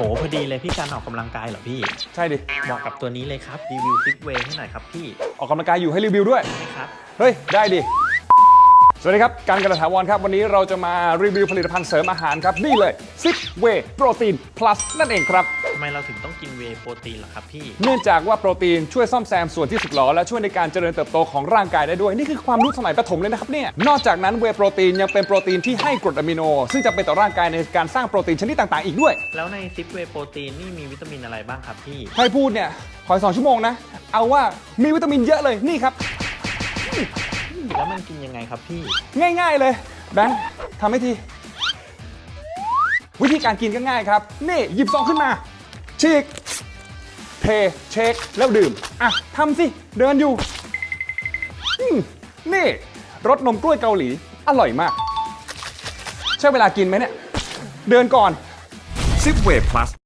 หพอดีเลยพี่การออกกำลังกายเหรอพี่ ใช่ดิ เหมาะกับตัวนี้เลยครับ รีวิวซิกเวย์ให้หน่อยครับพี่ ออกกำลังกายอยู่ให้รีวิวด้วยใช่ครับ เฮ้ย ได้ดิ สวัสดีครับ การกระถาวรครับ วันนี้เราจะมารีวิวผลิตภัณฑ์เสริมอาหารครับ นี่เลย Zip Way Protein Plus นั่นเองครับทำ ไมเราถึงต้องกินเวย์โปรตีนล่ะครับพี่ เนื่องจากว่าโปรตีนช่วยซ่อมแซมส่วนที่สึกหรอและช่วยในการเจริญเติบโตของร่างกายได้ด้วย นี่คือความรู้สมัยประถมเลยนะครับเนี่ยนอกจากนั้นเวย์โปรตีนยังเป็นโปรตีนที่ให้กรดอะมิโน ซึ่งจะเป็นต่อร่างกายในการสร้างโปรตีนชนิดต่างๆ อีกด้วย แล้วในซิกเวย์โปรตีนนี่มีวิตามินอะไรบ้างครับพี่ให้พูดเนี่ยขออีกสองชั่วโมงนะเอาว่ามีวิตามินเยอะเลยนี่ครับ แล้วมันกินยังไงครับพี่ ง่าย ๆ เลยแบงค์ทำให้ที วิธีการกินก็ง่ายครับ นี่หยิบซองขึ้นมา ฉีก เท เช็ค แล้วดื่ม อะทำสิ เดินอยู่อืมนี่รสนมกล้วยเกาหลี อร่อยมาก ใช้เวลากินไหมเนี่ย เดินก่อน ซิปเว Plus